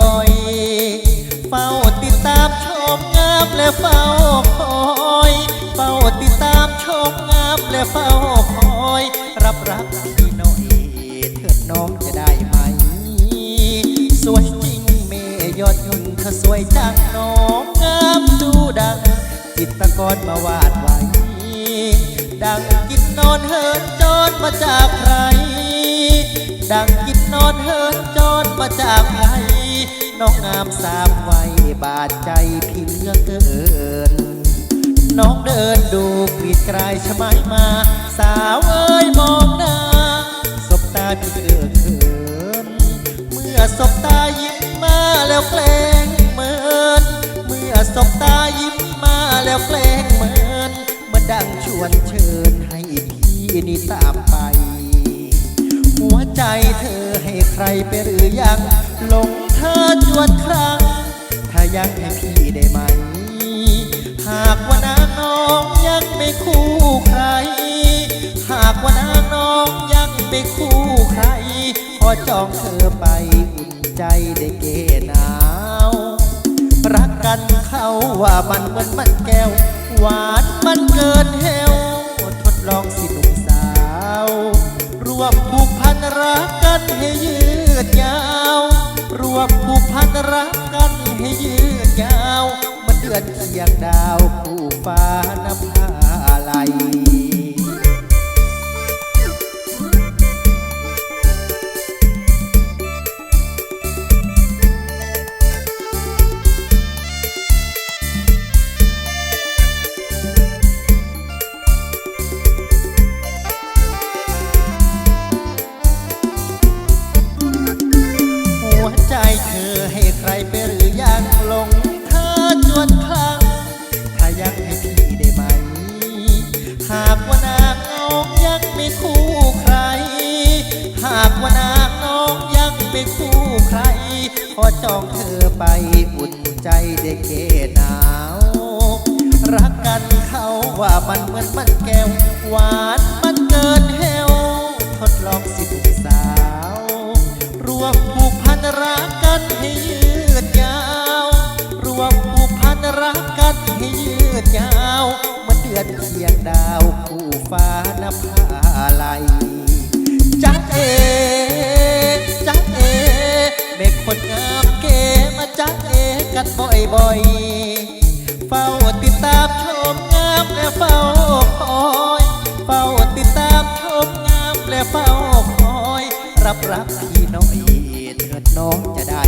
บ่อยเฝ้าติดตามชมงามและเฝ้าคอย เฝ้าติดตามชมงามและเฝ้าคอย รับรักพี่หน่อยเถิดน้องจะได้ไหม สวยจริงเมย์ยอดยุ่งเธอสวยจังน้องงามดูดัง จิตตะกอนมาวาดไว้ ดังกินนอนเฮินจอดมาจากใครดังกินนอนเฮินจอดมาจากใคร น้องงามสามวัยบาดใจพี่เลือเกิน น้องเดินดูกรีดกลายชะไมายมา สาวเอ้ยมองหน้าสบตาพี่เกิดเขิน เมื่อสบตายิ้มมาแล้วแกล้งเหมือนเมื่อสบตายิ้มมาแล้วแกล้งเหมือนมาดังชวนเชิญให้พี่นี่ตามไป หัวใจเธอให้ใครไปหรือยังหลง เธอจวนครั้ง ถ้ายังให้พี่ได้ไหม หากว่านางน้องยังไม่คู่ใคร หากว่านางน้องยังไม่คู่ใคร ขอจองเธอไปอุ่นใจได้เกหนาว รักกันเขาว่ามันเหมือนมันแก้ว หวานมัน วบผูกพันรักกันให้ยืดยาว มันเดือนเคียงดาวคู่ฟ้านภ เธอให้ใครไปหรือยังหลงเธอจวนครั้งถ้ายังให้พี่ได้ไหม หากว่านางน้องยังไม่คู่ใคร หากว่านางน้องยังไม่คู่ใคร ขอจองเธอไปอุ่นใจได้เกหนาว รักกันเขาว่ามันเหมือนมันแก้ว หวานมันเกินเฮวทดลองสิ ยาวเหมันเดือนเคียงดาวคู่ฟ้านภาลัยจักเอจักเอเด็กคนงามเก๋มาจักเอกันบ่อยๆ เฝ้าติดตามชมงามและเฝ้าคอยเฝ้าติดตามชมงามและเฝ้าคอย รับรักพี่น้อยเถิดน้องจะได้